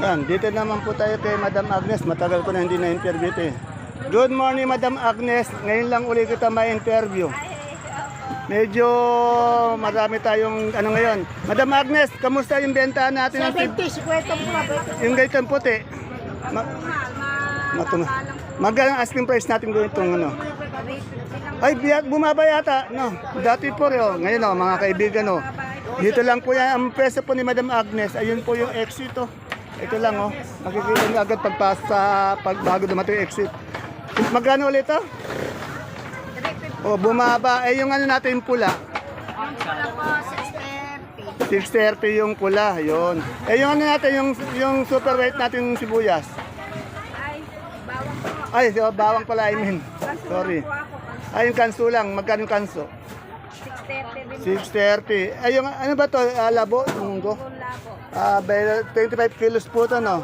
Yan, dito naman po tayo kay Madam Agnes. Matagal ko na hindi na-interview ito eh. Good morning, Madam Agnes. Ngayon lang uli kita ma-interview. Medyo marami tayong ano ngayon. Madam Agnes, kamusta yung benta natin? ng tib- 70, 50 po nga ba ito? Yung gaytang puti. Ma matuma. Magkano asking price natin gawin itong ano? Ay, biyak, bumaba yata. No, dati po rin. Oh. Ngayon, oh, mga kaibigan, oh. Dito lang po yan. Ang peso po ni Madam Agnes, ayun po yung exit, oh. Ito lang, oh. Makikita niyo agad pagpasa, pag bago dumating yung exit. Magkano ulit, oh? Oh, bumaba. Eh, yung ano natin yung pula. Ang pula po, 630. 630 yung pula, yun. Eh, yung ano natin, yung, yung super weight natin yung sibuyas. Ay, bawang po. Ay, so, bawang pala, I mean. Sorry. Ay, yung kanso lang. Magkano yung kanso? 630 din 630. Ay, yung ano ba to? Ah, labo? Munggo? labo. Ah, bay- 25 kilos po to, no?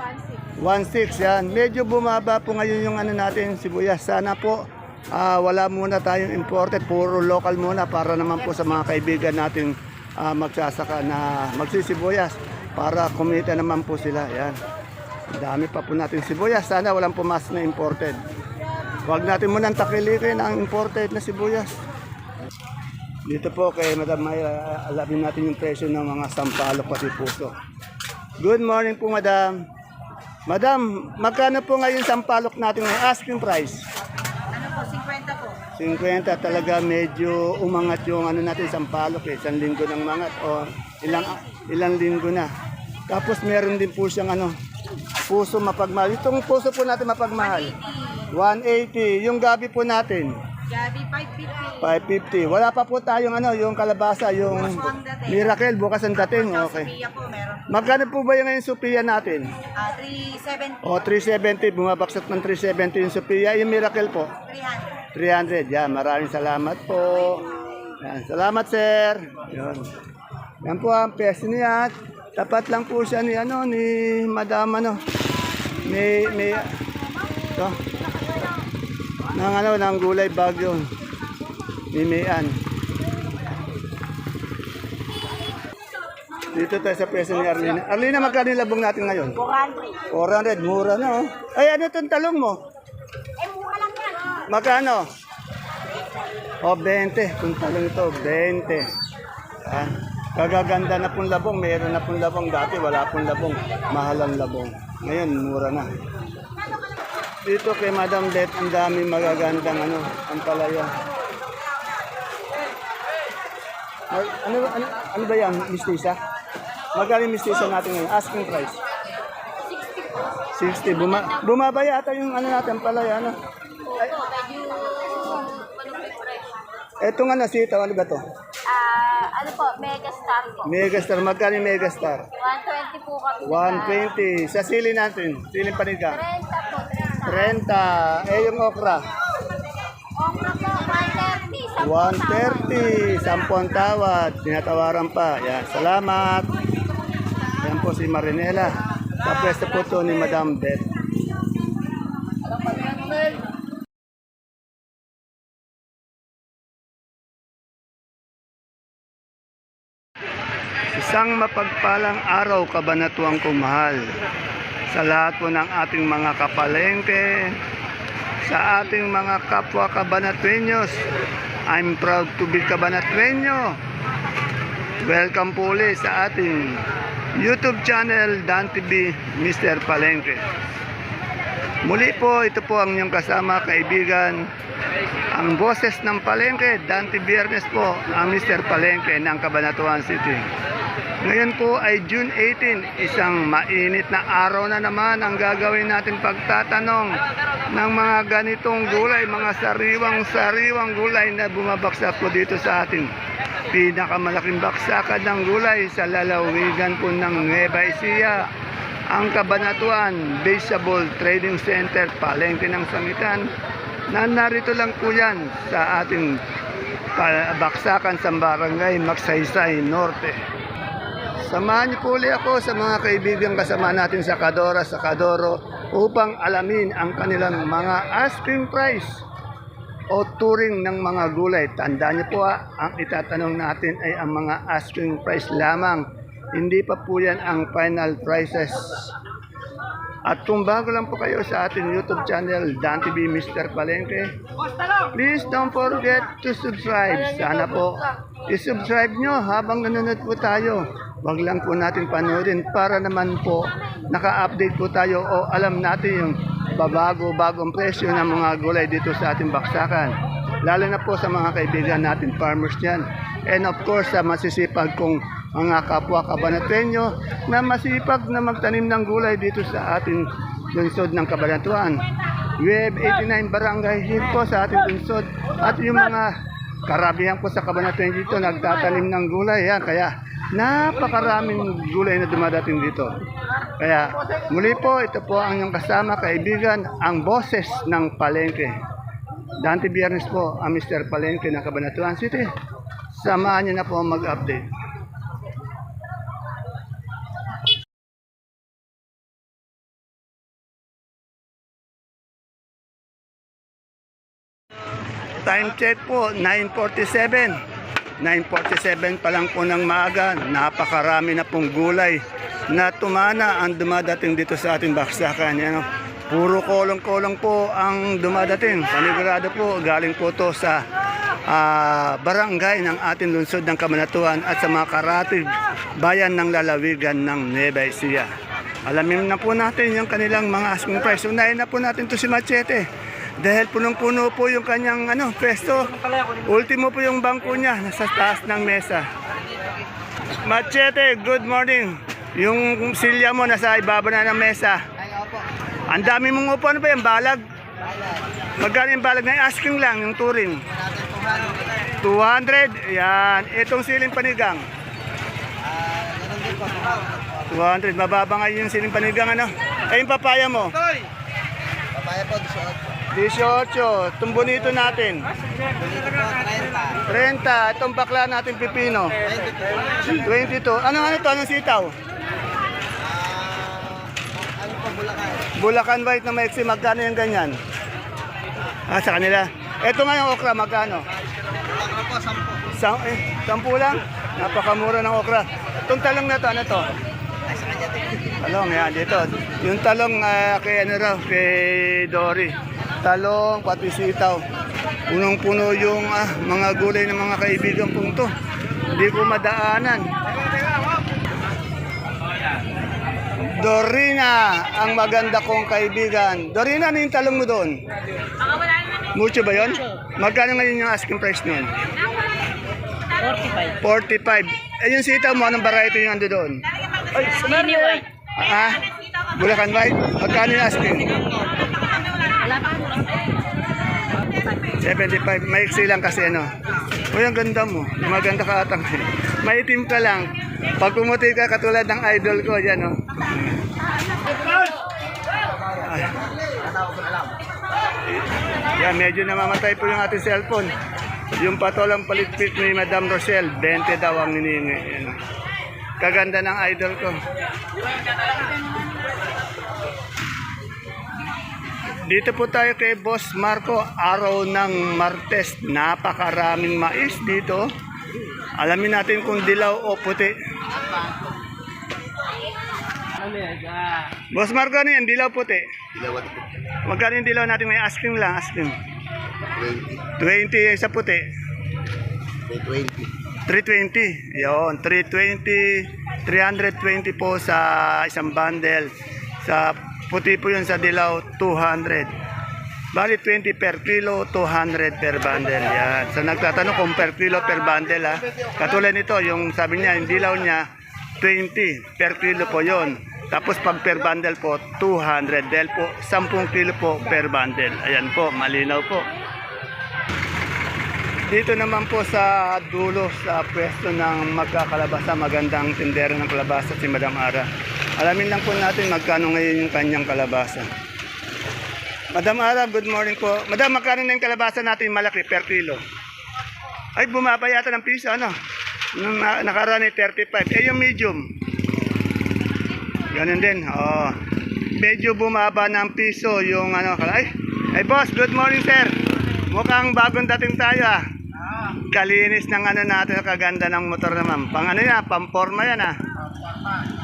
1,600. 1.6 yan. Medyo bumaba po ngayon yung ano natin, sibuyas. Sana po ah, wala muna tayong imported, puro local muna para naman po sa mga kaibigan natin ah, magsasaka na magsisibuyas para kumita naman po sila. Yan. Dami pa po natin sibuyas. Sana walang pumasok na imported. Huwag natin munang takilikin ang imported na sibuyas. Dito po kay Madam Maya, alabin natin yung presyo ng mga sampalok pati puso. Good morning po, Madam. Madam, magkano po ngayon sampalok natin ng asking price? Ano po, 50 po. 50 talaga medyo umangat yung ano natin sampalok eh. Isang linggo ng mangat o ilang ilang linggo na. Tapos meron din po siyang ano, puso mapagmahal. Itong puso po natin mapagmahal. 180. Yung gabi po natin, Gabi, 550. 550. Wala pa po tayong ano, yung kalabasa, yung miracle, bukas ang dating. Okay. Sophia po, meron. Magkano po ba yung ngayon Sophia natin? Ah, 370. O, 370. Bumabaksak ng 370 yung Sophia. Yung miracle po, 300. 300. Yan, maraming salamat po. Yan, salamat sir. Yan. Yan po ang peso niya. Tapat lang po siya ni ano ni Madam ano. Ni ni to. Nang ano ng gulay bagyo. Ni Mayan. Dito tayo sa peso ni Arlene. Arlene, magkano yung labong natin ngayon? 400. 400, mura na oh. Ay, ano itong talong mo? Eh, mura lang yan. Magkano? O, 20. Kung talong ito, 20. Yan. Kagaganda na pong labong. Meron na pong labong. Dati wala pong labong. Mahal ang labong. Ngayon, mura na. Dito kay Madam Bet, ang dami magagandang ano, ang palaya. Ay, ano, ano, ano ba yan, mistisa? Magkano yung mistisa natin ngayon? Asking price. 60. Buma bumaba yata yung ano natin palaya, ano? Ay, Etong ano, sitaw, ano ba to? Ah, ano po, Megastar po. Megastar, magkano yung Megastar? 120 po kami. 120. Sa sili natin, siling paniga. 30 po, 30. 30. Eh, yung okra. Okra po, 130. 130. 10 Sampung tawad. Tinatawaran pa. Yan, salamat. Yan po si Marinela. Sa pwesto po to ni Madam Beth. Isang mapagpalang araw kabanatuang kumahal sa lahat po ng ating mga kapalengke, sa ating mga kapwa kabanatuenyos. I'm proud to be kabanatuenyo. Welcome po ulit sa ating YouTube channel Dan TV Mr. Palengke. Muli po, ito po ang inyong kasama, kaibigan, ang boses ng Palengke, Dante Biernes po, ang Mr. Palengke ng Cabanatuan City. Ngayon po ay June 18, isang mainit na araw na naman ang gagawin natin pagtatanong ng mga ganitong gulay, mga sariwang-sariwang gulay na bumabaksak po dito sa ating pinakamalaking baksakan ng gulay sa lalawigan po ng Nueva Ecija, ang Kabanatuan Baseball Trading Center, palengke ng sangitan, na narito lang po yan sa ating baksakan sa barangay Magsaysay Norte. Samahan niyo po ulit ako sa mga kaibigan kasama natin sa Kadora, sa Kadoro upang alamin ang kanilang mga asking price o turing ng mga gulay. Tandaan niyo po ha, ang itatanong natin ay ang mga asking price lamang. Hindi pa po yan ang final prices. At kung bago lang po kayo sa ating YouTube channel, Dan TV Mr. Palengke, please don't forget to subscribe. Sana po, i-subscribe nyo habang nanonood po tayo. Wag lang po natin panoodin para naman po naka-update po tayo o alam natin yung babago-bagong presyo ng mga gulay dito sa ating baksakan. Lalo na po sa mga kaibigan natin, farmers dyan. And of course, sa masisipag kong mga kapwa kabanatenyo na masipag na magtanim ng gulay dito sa ating lungsod ng Kabanatuan. We have 89 barangay here po sa ating lungsod at yung mga karabihan po sa Kabanatuan dito nagtatanim ng gulay. Yan, kaya napakaraming gulay na dumadating dito. Kaya muli po, ito po ang inyong kasama, kaibigan, ang boses ng Palengke. Dante Biernes po ang Mr. Palengke ng Cabanatuan City. Samahan niyo na po mag-update. Time check po, 9.47. 9.47 pa lang po ng maaga, napakarami na pong gulay na tumana ang dumadating dito sa ating baksakan. Yan, oh. puro kolong-kolong po ang dumadating. Panigurado po, galing po to sa ah, barangay ng ating lungsod ng Kamanatuan at sa mga karatig bayan ng lalawigan ng Nueva Ecija. Alamin na po natin yung kanilang mga asking price. Unahin na po natin to si Machete. Dahil punong-puno po yung kanyang ano, pesto. Ultimo po yung bangko niya, nasa taas ng mesa. Machete, good morning. Yung silya mo nasa ibaba na ng mesa. Ang dami mong upo, ano ba yung balag? Magkano yung balag na asking lang, yung touring? 200, yan. Itong siling panigang. 200, mababa nga yung siling panigang ano. Eh yung papaya mo? Papaya po, 18, itong bonito natin. 18. 30, itong bakla natin pipino. 22. Ano ano to? Anong sitaw? Ano po, Bulacan? Bulacan White na maiksi, magkano yung ganyan? Ah, sa kanila. Ito nga yung okra, magkano? Bulacan po, 10. Sa, eh, sampu lang? Napakamura ng okra. Itong talong na to, ano to? Talong, yan, dito. Yung talong ah, kay ano raw, kay Dory. Talong, pati sitaw. Punong-puno yung ah, mga gulay ng mga kaibigan kong to. Hindi ko madaanan. Dorina, ang maganda kong kaibigan. Dorina, ano yung talong mo doon? Mucho ba yon? Magkano ngayon yung asking price nun? 45. 45. Eh yung sitaw mo, anong variety yung ando doon? Mini white. Ah, Bulacan White. Magkano yung asking? Wala pa. 75. Maiksi lang kasi ano. Uy, ang ganda mo. Maganda ka atang. Maitim ka lang. Pag pumuti ka katulad ng idol ko, yan oh. Ay. Yan, medyo namamatay po yung ating cellphone. Yung patolang palitpit ni Madam Rochelle, 20 daw ang hinihingi. Kaganda ng idol ko. Dito po tayo kay Boss Marco, araw ng Martes. Napakaraming mais dito. Alamin natin kung dilaw o puti. Boss Marco, ano yan? Dilaw puti. Dilawat po. Magkano yung dilaw natin? May asking lang, asking. 20. 20 sa puti. May 20. 320. Yon, 320. 320 po sa isang bundle. Sa puti po yun sa dilaw, 200. Bali 20 per kilo, 200 per bundle. Yan. So nagtatanong kung per kilo per bundle ha. Katulad nito, yung sabi niya, yung dilaw niya, 20 per kilo po yon. Tapos pag per bundle po, 200. Dahil po, 10 kilo po per bundle. Ayan po, malinaw po. Dito naman po sa dulo sa pwesto ng magkakalabasa, magandang tindero ng kalabasa si Madam Ara. Alamin lang po natin magkano ngayon yung kanyang kalabasa. Madam Ara, good morning po. Madam, magkano na yung kalabasa natin malaki per kilo? Ay, bumaba yata ng piso, ano? Nung na, nakaraan ay 35. Eh, yung medium. Ganun din, oo. Medyo bumaba ng piso yung ano. Ay, ay boss, good morning sir. Mukhang bagong dating tayo ah. Kalinis ng ano natin, kaganda ng motor naman. Pang ano yan, pang forma yan ah.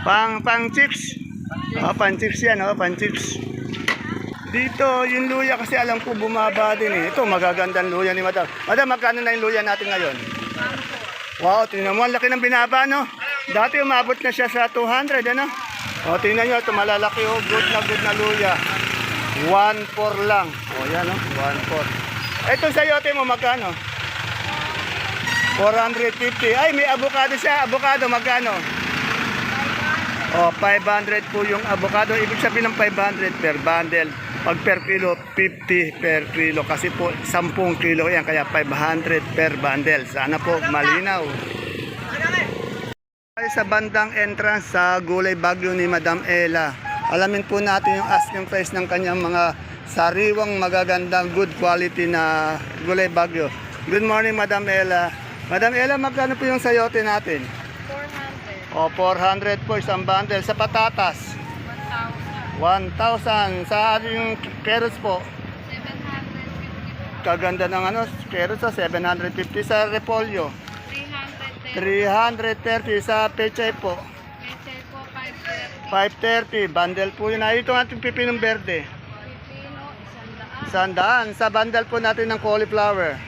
Pang, pang chicks. Oh, pan-chips yan, oh, pan-chips. Dito, yung luya kasi alam ko bumaba din eh. Ito, magagandang luya ni Madam. Madam, magkano na yung luya natin ngayon? Wow, tingnan mo, ang laki ng binaba, no? Dati umabot na siya sa 200, ano? O, tingnan nyo, ito malalaki, oh, good na good na luya. 1.4 lang. O, yan, oh, 1.4. Ito sayote mo, magkano? 450. Ay, may avocado siya. Avocado, magkano? O, 500 po yung avocado. Ibig sabihin ng 500 per bundle. Pag per kilo, 50 per kilo. Kasi po, 10 kilo yan. Kaya 500 per bundle. Sana po malinaw. Sa bandang entrance sa Gulay Bagyo ni Madam Ella. Alamin po natin yung asking price ng kanyang mga sariwang magagandang good quality na Gulay Bagyo. Good morning, Madam Ella. Madam Ella, magkano po yung sayote natin? 400. O, 400 po isang bundle. Sa patatas? 1,000. Sa yung carrots po? 750. Kaganda ng ano, carrots sa 750. Sa repolyo? 330 sa pechay po. 530 bundle po yun. Ay, ito ating pipinong berde. Sandaan. Sa bundle po natin ng cauliflower.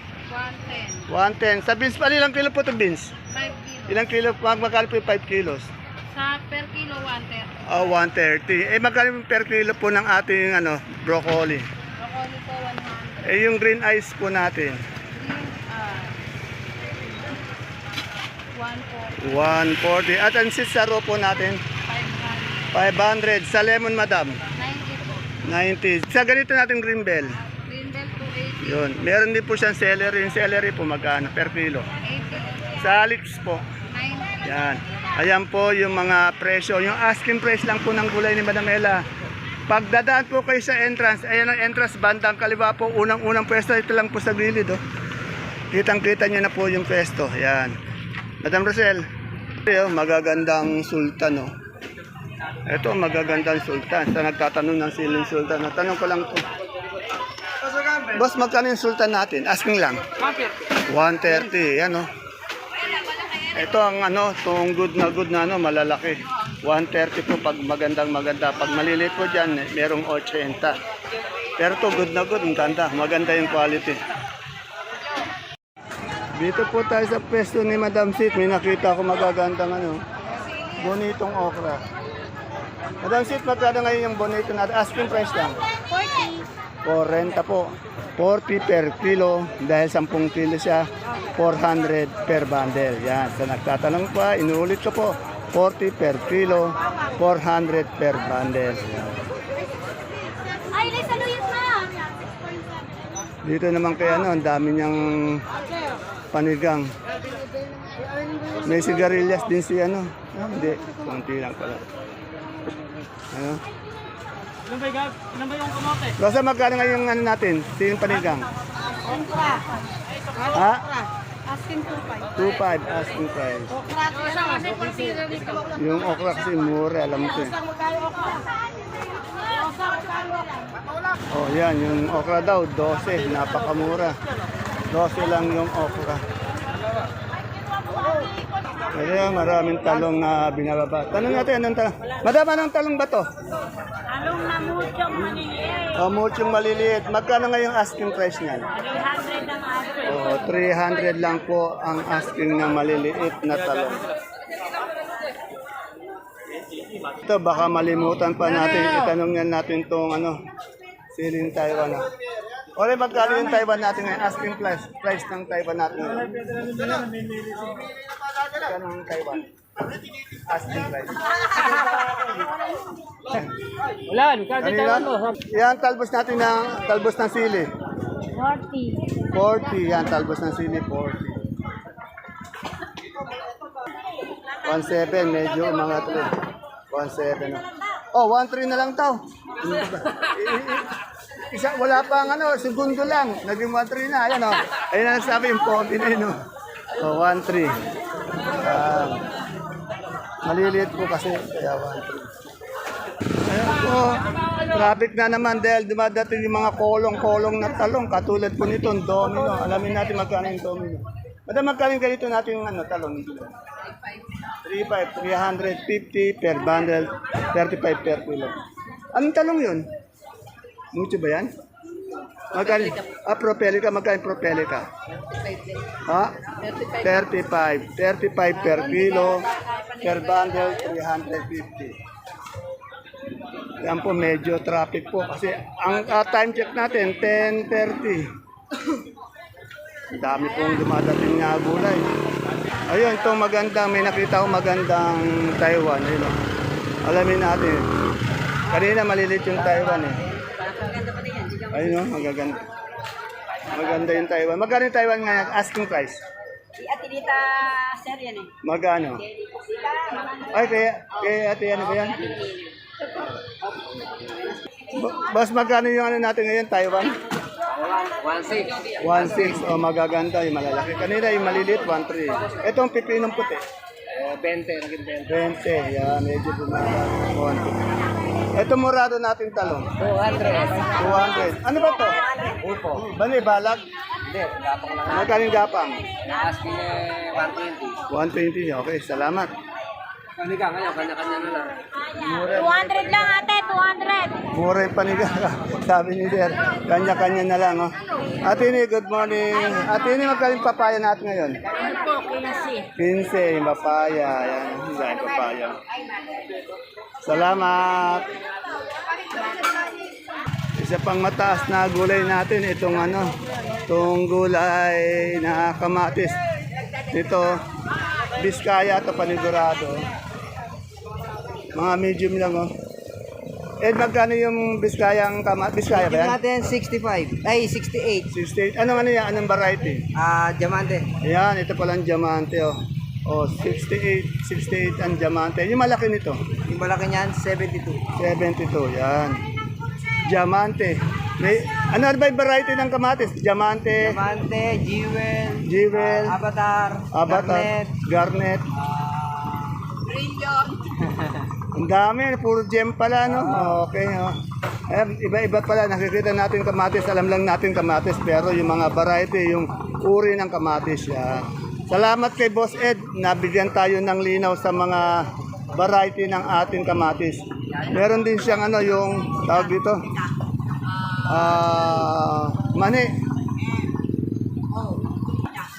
110. Sa beans pa, ilang kilo po ito beans? 5 kilo. Ilang kilo? Mag magkano po yung 5 kilos? Sa per kilo, 130. Oh, 130. Eh, magkano yung per kilo po ng ating ano, broccoli? Broccoli po, 100. Eh, yung green ice po natin. Green, ah, 140. 140. At ang sisaro po natin, 500. 500. Sa lemon, madam, 90 po. 90. Sa ganito natin green bell, Green bell po, 80. Yun. Meron din po siyang celery. Yung celery po magkano per kilo. 80. Sa lips po. 90. Yan. Ayan po yung mga presyo. Yung asking price lang po ng gulay ni Madam Ella. Pagdadaan po kayo sa entrance, ayan ang entrance bandang kaliwa po, unang-unang pwesto, ito lang po sa gilid. Oh. Kitang-kita nyo na po yung pwesto. Yan. Madam Rosel, ito, magagandang sultan. Oh. Ito, magagandang sultan. Sa nagtatanong ng siling sultan, natanong ko lang to. Boss, magkano yung sultan natin? Asking lang. 130. Yan oh. Ito ang ano, itong good na good na ano, malalaki. 130 po pag magandang maganda. Pag maliliit po dyan, eh, merong 80. Pero to good na good, ang ganda. Maganda yung quality. Dito po tayo sa pwesto ni Madam Sit. May nakita ko magagandang ano, bonitong okra. Madam Sit, magkano ngayon yung bonito natin? Asking price lang. 40 po. 40 per kilo dahil 10 kilo siya 400 per bundle. Yan. Sa nagtatanong pa inuulit ko po 40 per kilo 400 per bundle. Na! dito naman kay ano ang dami niyang panigang. May sigarilyas din si ano. Ah, hindi. Konti lang pala. Ano Ilan ba, yung- ilan ba yung kamote? Rosa, magkano ngayon yung ano natin? Siling panigang? Ha? Asking 25. 2.5 asking price. Yung okra kasi mura, alam ko eh. Oh, yan, yung okra daw, 12, napakamura. 12 lang yung okra. Kaya maraming talong na binababa. Tanong natin, anong talong? Madam, anong talong ba to? Along na muchong maliliit. Oh, muchong maliliit. Magkano ngayong asking price niyan? 300 ang aso. Oh, 300 lang po ang asking ng maliliit na talong. Ito, baka malimutan pa natin. Itanong yan natin itong ano, siling Taiwan. ah. Ore, magkano yung Taiwan natin ngayon? Asking price, price ng Taiwan natin ngayon. Magkano ang Taiwan? Ulan, kasi Ano yan? Yan, talbos natin ng, talbos ng sili. 40. 40, yan, talbos ng sili, 40. 1.7, medyo umangat rin. 1.7. Oh, 1.3 na lang tao. Isa, wala pa ang ano, segundo lang. Naging 1.3 na. Ayan o. Oh. Ayun ang sabi yung 40 na yun. Oh, 1.3. Ah, maliliit po kasi. Kaya 1.3. Ayan po. Traffic na naman dahil dumadating yung mga kolong-kolong na talong. Katulad po nito, domino. Alamin natin magkano yung domino. Madam, magkano yung ganito natin yung ano, talong? 3.5, 350 per bundle, 35 per kilo. Anong talong yun? Mucho ba yan? Magkano? Ah, propelica. Magkano propelica? Ha? 35. 35 per kilo, per bundle, 350. Yan po, medyo traffic po. Kasi ang ah, time check natin, 10.30. Ang dami pong dumadating na gulay. Ayun, itong magandang, may nakita ko magandang Taiwan. Ayun, oh. Alamin natin. Kanina malilit yung Taiwan eh. Ayun oh, magaganda. Maganda yung Taiwan. Magkano yung Taiwan ngayon? Asking price. Si Atilita, sir, yan eh. Magkano? Ay, kaya, kaya ate, ano ba yan? Ba- Bas, magkano yung ano natin ngayon, Taiwan? 1.6. 1.6. O, magaganda yung malalaki. Kanina yung maliliit, 1.3. Ito ang pipinong puti. 20, naging 20. Yan, medyo bumaba. Konti. Ito murado natin talong. 200. 200. Ano ba to? Upo. Bali, balag? Hindi, gapang lang. Magkano yung gapang? Asking eh, 120. 120. Okay, salamat. Ka ngayon, kanya-kanya na lang. 200 lang ate, 200. Mura yung paniga. Sabi ni Sir, kanya-kanya na lang. Oh. Ate ni, good morning. Ate ni, magkano yung papaya natin ngayon? Ano po, 15. 15, yung papaya. Yan, yung papaya. Salamat. Isa pang mataas na gulay natin, itong ano, itong gulay na kamatis. Ito, Biskaya to panigurado. Mga medium lang oh. Ed, magkano yung Biskayang kamatis? Biskaya ba yan? natin 65. Ay, 68. 68. Anong ano yan? Anong variety? Ah, diamante. Ayan, ito palang diamante oh. Oh, 68, 68 ang diamante. Yung malaki nito, Yung malaki niyan, 72. 72, yan. Diamante. May, ano ba yung variety ng kamatis? Diamante, Diamante, Jewel, Jewel, Avatar, Avatar, Garnet. Garnet. Ang dami, puro gem pala, no? Okay, oh. Ayan, iba-iba pala, nakikita natin kamatis, alam lang natin kamatis, pero yung mga variety, yung uri ng kamatis, yan. Salamat kay Boss Ed, nabigyan tayo ng linaw sa mga variety ng ating kamatis. Meron din siyang ano, yung tawag dito, ah, mani.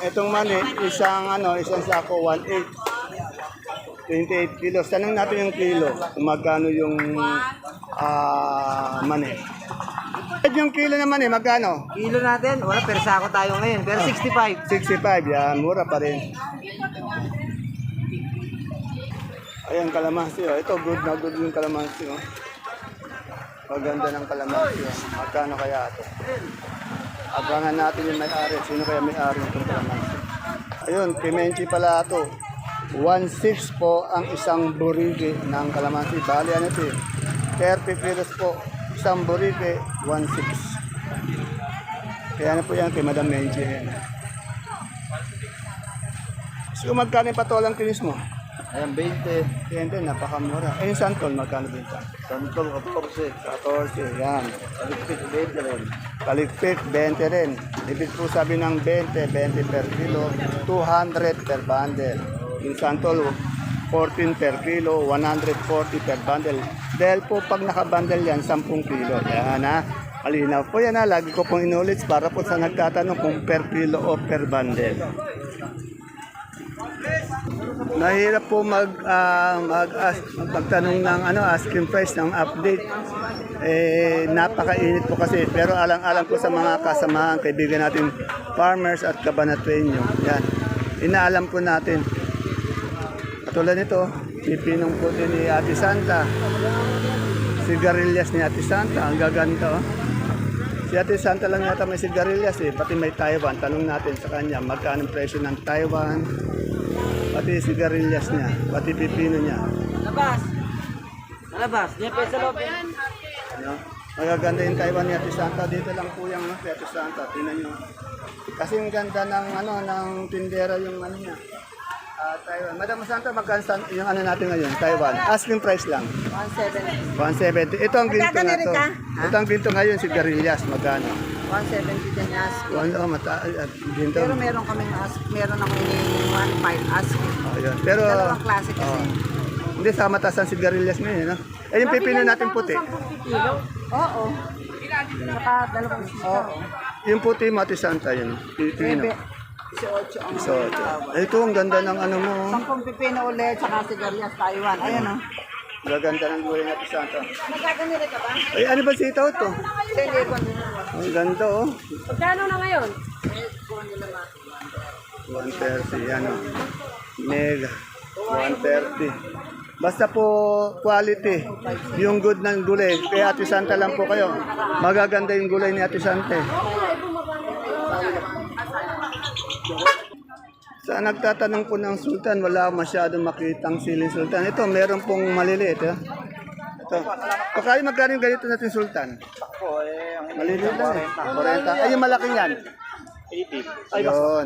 Itong mani, isang ano, isang sako, 1.8. 28 kilos. Tanong natin yung kilo. Kung magkano yung ah mani. At yung kilo naman eh, magkano? Kilo natin, wala, persako tayo ngayon. Pero 65. 65, yan. Mura pa rin. Ayan, kalamansi. Oh. Ito, good na good yung kalamansi. Oh. Paganda ng kalamansi. Oh. Magkano kaya ito? Abangan natin yung may-ari. Sino kaya may-ari itong kalamansi? Ayun, Pimenchi pala ito. 1.6 po ang isang burige ng kalamansi. Bali, ano ito eh? 30 kilos po. Isang burige, 1.6. Kaya na po yan kay Madam Menchi. Ayan. So, magkano yung patolang kinis mo? Ayan, 20. Yan din, napakamura. Eh, yung santol, magkano din ka? Santol, 14. 14, yan. Alikpit, 20 rin. Kaligpit, 20 rin. Ibig po sabi ng 20, 20 per kilo, 200 per bundle. Yung santol, 14 per kilo, 140 per bundle. Dahil po pag nakabundle yan, 10 kilo. Yan ha. Malinaw po yan ha. Lagi ko pong inulit para po sa nagtatanong kung per kilo o per bundle. Mahirap po mag, ah, mag, ask, magtanong ng ano, asking price ng update. Eh, napakainit po kasi. Pero alang-alang po sa mga kasamahan, kaibigan natin farmers at kabanatrenyo. Yan. Inaalam po natin. Katulad nito, pipinong puti ni Ate Santa. Sigarilyas ni Ate Santa. Ang gaganda oh. Si Ate Santa lang yata may sigarilyas eh. Pati may Taiwan. Tanong natin sa kanya, magkano presyo ng Taiwan? Pati sigarilyas niya. Pati pipino niya. Labas. Labas. Diyan pa sa loob. Ano? Magaganda yung Taiwan ni Ate Santa. Dito lang po yung ano, si Ate Santa. Tingnan nyo. Kasi ang ganda ng ano ng tindera yung ano niya. Ah, Taiwan. Madam Santa, magkano yung ano natin ngayon? Taiwan. Asking price lang. 170. 170. Ito ang ginto na to. Ito ang ginto ngayon, sigarilyas. Magkano? 170 din asking. Ano, mata, at ginto. Pero meron kaming ask, meron akong hinihingi 1.5 asking. Oh, yun. Pero, Dalawang klase kasi. oh. hindi, sa mataas ang sigarilyas mo yun, no? Eh, yung pipino natin puti. Oo. Saka dalawang sita. Oo. Yung puti, mati santa yun. Pipino. 18 ang So, eh, ito, ang ganda ng ano mo. 10 pipino ulit, saka sigarilyas Taiwan. Ayun oh. Gaganda ng gulay natin santa. Nagkaganira ka ba? Ay, ano ba to? Hindi ko nila. Ang ganda, oh. Magkano na ngayon? 130, yan, oh. Mega. 130. Basta po quality, yung good ng gulay. Kaya Ate Santa lang po kayo. Magaganda yung gulay ni Ate Santa. Eh. Sa nagtatanong po ng sultan, wala masyadong makitang siling sultan. Ito, meron pong maliliit. Eh. Ito. Pakay magkano yung ganito natin sultan? Maliliit lang. eh. 40. Ay, yung malaki yan. 80. Ayun.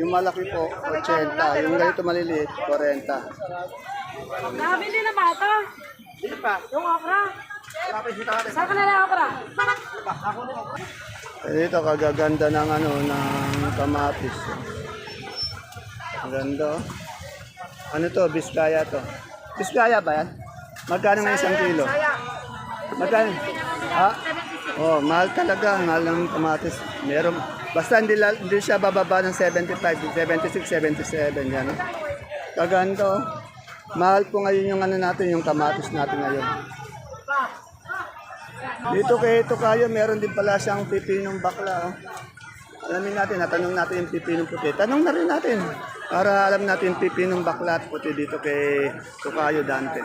Yung malaki po, 80. Yung ganito maliliit, 40. Nakabili na ba ito? Hindi pa. Yung okra? Saan ka na lang okra? Eh, Ito, kagaganda ng ano, ng kamatis. Ganda, oh. Ano to? Biskaya to. Biskaya ba yan? Magkano nga isang kilo? Magkano? Ha? Oh, mahal talaga. Mahal ng kamatis. Meron. Basta hindi, la- hindi siya bababa ng 75, 76, 77. Yan. oh. Kaganda, oh. Mahal po ngayon yung ano natin, yung kamatis natin ngayon. Dito kay ito kayo, meron din pala siyang pipinong bakla. Oh. Alamin natin, natanong natin yung pipinong puti. Tanong na rin natin para alam natin yung pipinong bakla at puti dito kay Tukayo Dante.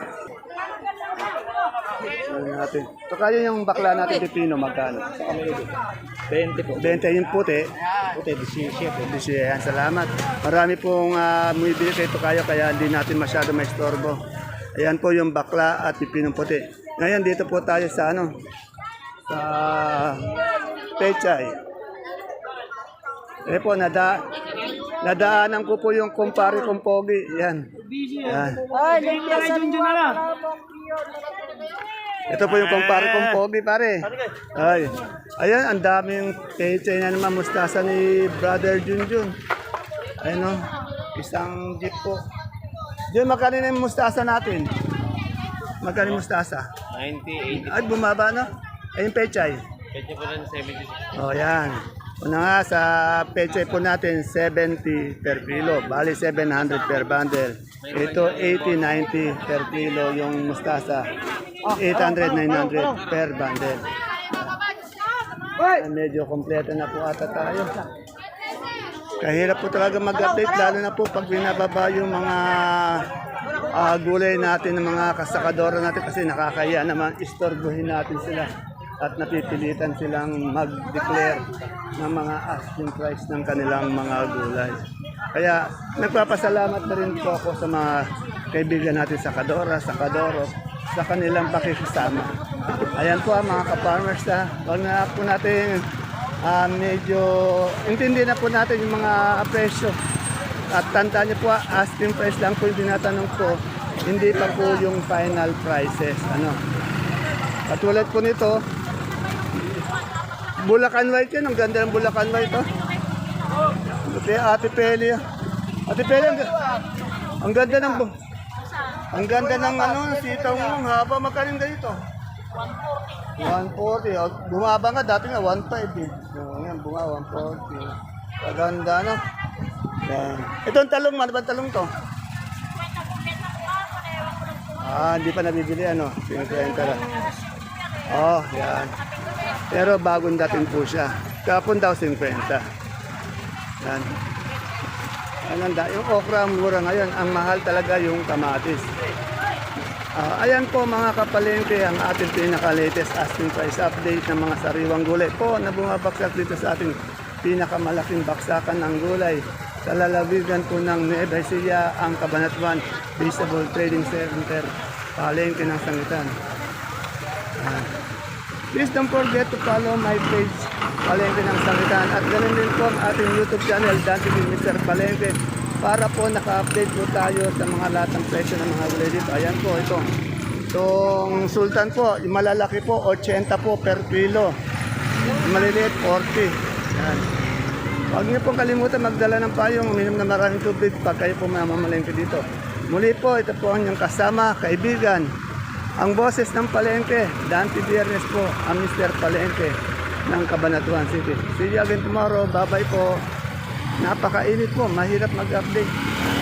Alam natin. Tukayo yung bakla natin pipino, magkano? 20 po. 20 yung puti. Puti, 17. 17, yan, salamat. Marami pong uh, bumibili kay Tukayo kaya hindi natin masyado maistorbo. Ayan po yung bakla at pipinong puti. Ngayon dito po tayo sa ano? Sa Pechay. Eh po, nada, nadaanan ko po yung kumpare kong pogi. Yan. Yan. Ay. Ito po yung kumpare kong pogi, pare. Ay. Ayan, ang daming peche na naman mustasa ni Brother Junjun. Ayun o. Isang jeep po. Jun, magkano na yung mustasa natin? Magkano yung mustasa? 90, Ay, bumaba na. Ay, yung pechay. 80. Pwede po lang 76. O, yan. Una nga, sa peche po natin, 70 per kilo. Bali, 700 per bundle. Ito, 80, 90 per kilo yung mustasa. 800, 900 per bundle. Ay, medyo kompleto na po ata tayo. Kahirap po talaga mag-update, lalo na po pag binababa yung mga ah, gulay natin, ng mga kasakadora natin kasi nakakaya naman istorbohin natin sila at napipilitan silang mag-declare ng mga asking price ng kanilang mga gulay. Kaya nagpapasalamat na rin po ako sa mga kaibigan natin sa Kadora, sa Kadoro, sa kanilang pakikisama. Ayan po ang mga ka-farmers na huwag na po natin ah, medyo intindi na po natin yung mga presyo. At tandaan niyo po, ah, asking price lang po yung tinatanong ko, hindi pa po yung final prices. Ano? Katulad po nito, Bulacan White yan. Ang ganda ng Bulacan White, oh. Ate, Ate Peli. Ate Peli, ang, ang ganda ng... Ang ganda ng ano, sitaw mo. Ang haba. Magkano yung ganito? 140. 140. Oh, bumaba nga. Dati nga 150 eh. So, yan, bunga 140. Maganda, no? Yan. Ito ang talong. Ano ba ang talong to? Ah, hindi pa nabibili ano. 50 lang. Oh, yan. Pero bagong dating po siya. Kapon daw 50. Yan. Ayan, yung okra mura ngayon. Ang mahal talaga yung kamatis. Ah, ayan po mga kapalengke ang ating pinaka-latest asking price update ng mga sariwang gulay po na bumabaksak dito sa ating pinakamalaking baksakan ng gulay sa lalawigan po ng Nueva Ecija, ang Cabanatuan Visible Trading Center, palengke ng sangitan. Ah. Please don't forget to follow my page, Palengke ng Sangitan. At ganun din po ang ating YouTube channel, Dan TV Mr. Palengke, para po naka-update po tayo sa mga lahat ng presyo ng mga gulay dito. Ayan po, ito. Itong sultan po, malalaki po, 80 po per kilo. Maliliit, 40. Yan. Huwag niyo pong kalimutan magdala ng payong, uminom na maraming tubig pag kayo po mamamalengke dito. Muli po, ito po ang kasama, kaibigan. Ang boses ng palengke, Dante Biernes po, ang Mr. Palengke ng Cabanatuan City. See you again tomorrow. Bye-bye po. Napakainit po, mahirap mag-update.